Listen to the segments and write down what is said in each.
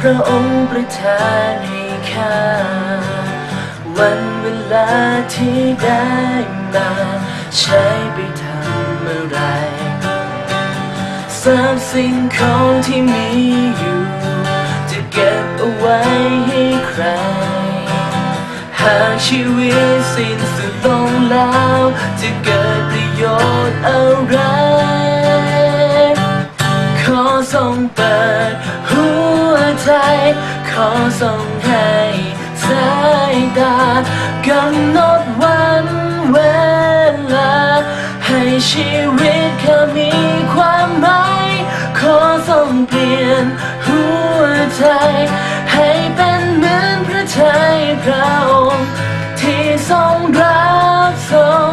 พระองค์ประทานให้ข้า วันเวลาที่ได้มาใช้ไปทำอะไรทรัพย์สิ่งของที่มีอยู่ จะเก็บเอาไว้ให้ใคร หากชีวิตสิ้นสุดลงแล้ว จะเกิดประโยชน์อะไร ขอส่งเปิด ใจขอส่งให้สายตากำหนดวันเวลา ให้ชีวิตแค่มีความหมายขอส่งเปลี่ยนหัวใจ ให้เป็นเหมือนพระทัยพระองค์ที่ทรงรักทรง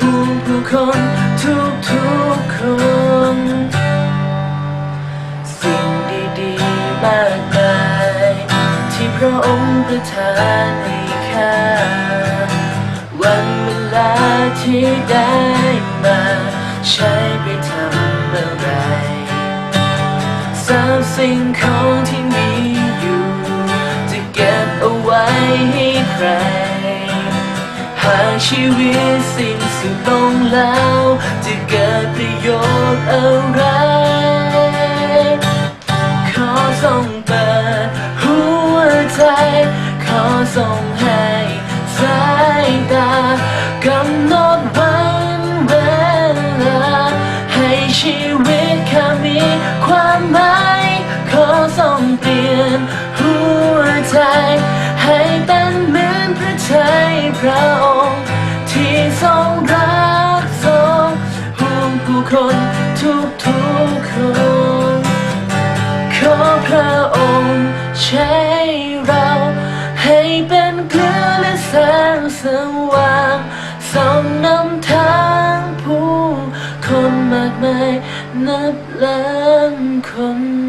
ห่วงผู้คนทุกทุกๆคน พระองค์ประทานให้ข้าวันเวลาที่ได้มาใช้ไปทำอะไรทรัพย์สิ่งของที่มีอยู่ จะเก็บเอาไว้ให้ใคร หากชีวิตสิ้นสุดลงแล้ว จะเกิดประโยชน์อะไร วิตแค่มีความหมายขอส่งเปลี่ยนหัวใจ ให้เป็นเหมือนพระทัยพระองค์ ที่ทรงรักทรงห่วงผู้คนทุกทุกคน ขอพระองค์ใช้เรา ให้เป็นเกลือและแสงสว่าง นับล้านคน